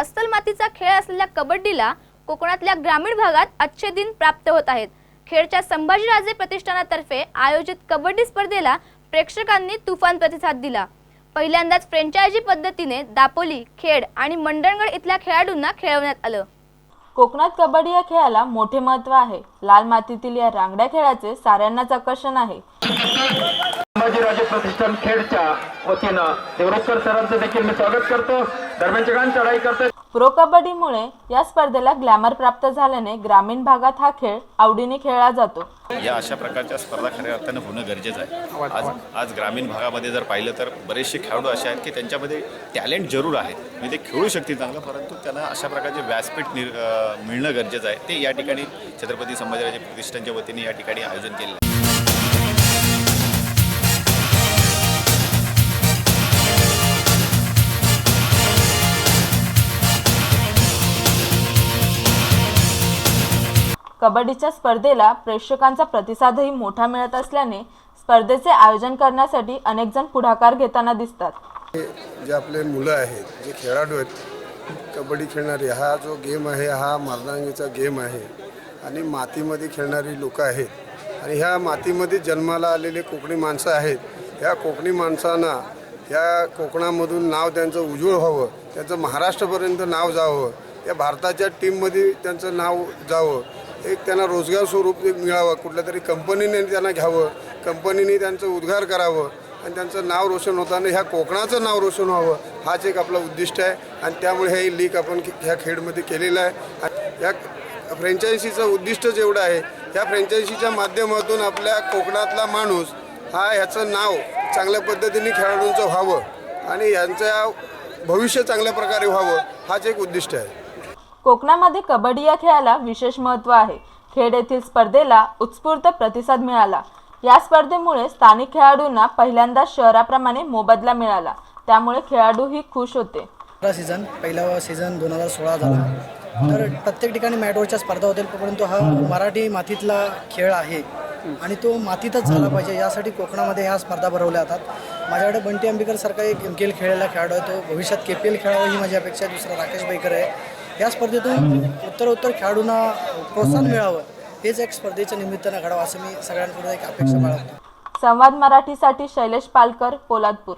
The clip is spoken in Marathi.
अस्सल मातीचा खेळ असलेल्या कबड्डीला कोकणातल्या ग्रामीण भागात अच्छे दिन प्राप्त होत आहेत. खेडच्या संभाजीराजे प्रतिष्ठानातर्फे आयोजित कबड्डी स्पर्धेला प्रेक्षकांनी तुफान प्रतिसाद दिला. पहिल्यांदाच फ्रेंचायझी पद्धतीने दापोली खेड आणि मंडणगड इथल्या खेळाडूंना खेळवण्यात आलं. कोकणात कबड्डी या खेळाला मोठे महत्त्व आहे. लाल मातीतील या रांगड्या खेळाचे साऱ्यांनाच आकर्षण आहे. संभाजीराजे प्रतिष्ठान खेडच्या वतीनं देवरुखकर सरांचं देखील मी स्वागत करतो. दरम्यानचे गाण चढाई करतो प्रो कबड्डीमुळे या स्पर्धेला ग्लॅमर प्राप्त झाल्याने ग्रामीण भागात हा खेळ आवडीने खेळला जातो. या अशा प्रकारच्या स्पर्धा खऱ्या अर्थानं होणं गरजेचं आहे. आज आज ग्रामीण भागामध्ये जर पाहिलं तर बरेचसे खेळाडू असे आहेत की त्यांच्यामध्ये टॅलेंट जरूर आहे. म्हणजे ते खेळू शकतील चांगलं परंतु त्यांना अशा प्रकारचे व्यासपीठ निर मिळणं गरजेचं आहे. ते या ठिकाणी छत्रपती संभाजीराजे प्रतिष्ठानच्या वतीने या ठिकाणी आयोजन केलेलं आहे. कबड्डीच्या स्पर्धेला प्रेक्षकांचा प्रतिसादही मोठा मिळत असल्याने स्पर्धेचे आयोजन करण्यासाठी अनेक जण पुढाकार घेताना दिसतात. जे आपले मुलं आहेत जे खेळाडू आहेत कबड्डी खेळणारे हा जो गेम आहे हा मर्दांगीचा गेम आहे. आणि मातीमध्ये खेळणारी लोकं आहेत. आणि ह्या मातीमध्ये जन्माला आलेले कोकणी माणसं आहेत. ह्या कोकणी माणसांना ह्या कोकणामधून नाव त्यांचं उज्ज्वल व्हावं त्यांचं महाराष्ट्रापर्यंत नाव जावं या भारताच्या टीममध्ये त्यांचं नाव जावं एक त्यांना रोजगार स्वरूप मिळावं कुठल्या तरी कंपनीने त्यांना घ्यावं कंपनीने त्यांचं उद्गार करावं आणि त्यांचं नाव रोशन होताना ह्या कोकणाचं नाव रोशन व्हावं हाच एक आपला उद्दिष्ट आहे. आणि त्यामुळे हे लीग आपण ह्या खेळमध्ये केलेलं आहे. या फ्रँचायझीचं उद्दिष्ट जेवढं आहे ह्या फ्रँचायझीच्या माध्यमातून आपल्या कोकणातला माणूस हा ह्याचं नाव चांगल्या पद्धतीने खेळाडूंचं व्हावं आणि यांचं भविष्य चांगल्या प्रकारे व्हावं हाच एक उद्दिष्ट आहे. कोकणामध्ये कबड्डी या खेळाला विशेष महत्त्व आहे. खेड येथील स्पर्धेला उत्स्फूर्त प्रतिसाद मिळाला. या स्पर्धेमुळे स्थानिक खेळाडूंना पहिल्यांदा शहराप्रमाणे मोबदला मिळाला. त्यामुळे खेळाडूही खुश होते. सीझन पहिला सीझन दोन हजार सोळा झाला. तर प्रत्येक ठिकाणी मॅटवरच्या स्पर्धा होतील परंतु हा मराठी मातीतला खेळ आहे आणि तो मातीतच झाला पाहिजे. यासाठी कोकणामध्ये ह्या स्पर्धा भरवल्या जातात. माझ्याकडे बंटी आंबेकर सारखा एक एम खेळलेला खेळाडू आहे. तो भविष्यात के पी एल खेळावा ही माझी अपेक्षा आहे. दुसरा राकेश बैकर आहे. या स्पर्धेतून उत्तर उत्तर खेळाडूंना प्रोत्साहन मिळावं हेच एक स्पर्धेच्या निमित्तानं घडावं असं मी सगळ्यांकडून एक अपेक्षा बाळगतो. संवाद मराठीसाठी शैलेश पालकर पोलादपूर.